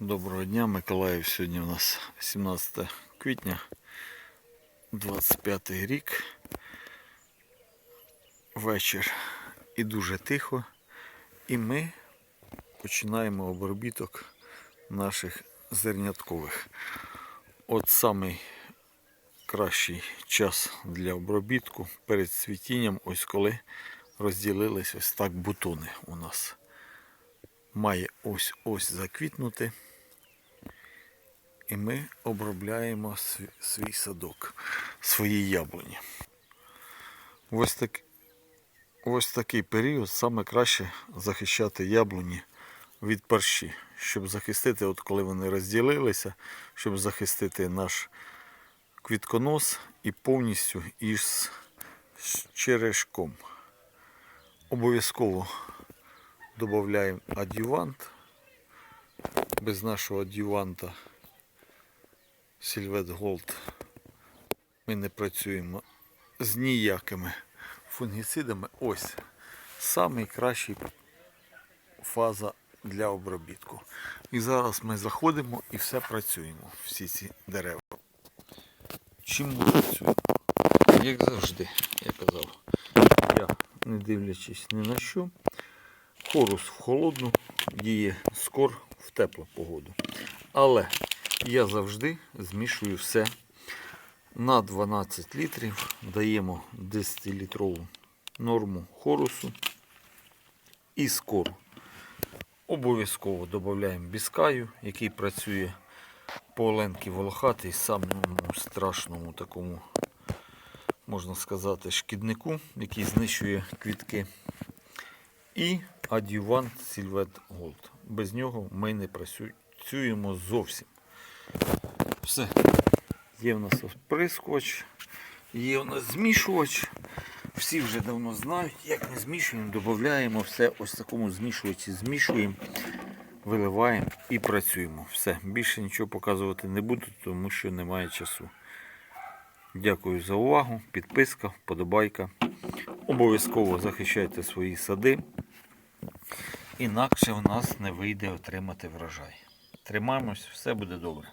Доброго дня, Миколаїв. Сьогодні у нас 17 квітня, 25 рік. Вечір і дуже тихо. І ми починаємо обробіток наших зерняткових. От самий кращий час для обробітку перед цвітінням, ось коли розділились ось так бутони у нас. Має ось ось заквітнути. І ми обробляємо свій, садок, свої яблуні. Ось, так, ось такий період саме краще захищати яблуні від парші, щоб захистити, от коли вони розділилися, щоб захистити наш квітконос і повністю із черешком. Обов'язково додаємо адювант. Без нашого адюванта Сільвет Голд ми не працюємо з ніякими фунгіцидами. Ось найкраща фаза для обробітку. І зараз ми заходимо і все працюємо, всі ці дерева. Чим ми працюємо? Як завжди, я казав, я, не дивлячись ні на що, хорус в холодну діє скор в теплу погоду. Але я завжди змішую все на 12 літрів, даємо 10-літрову норму хорусу і скору. Обов'язково додаємо біскаю, який працює по Оленки Волохатий, самому страшному такому, можна сказати, шкіднику, який знищує квітки. І адювант Сільвет Голд. Без нього ми не працюємо зовсім. Все. Є в нас оприскувач, є в нас змішувач. Всі вже давно знають, як ми змішуємо, додаємо все ось такому змішувачі, змішуємо, виливаємо і працюємо. Все. Більше нічого показувати не буду, тому що немає часу. Дякую за увагу. Підписка, вподобайка. Обов'язково захищайте свої сади. Інакше у нас не вийде отримати врожай. Тримаємось, все буде добре.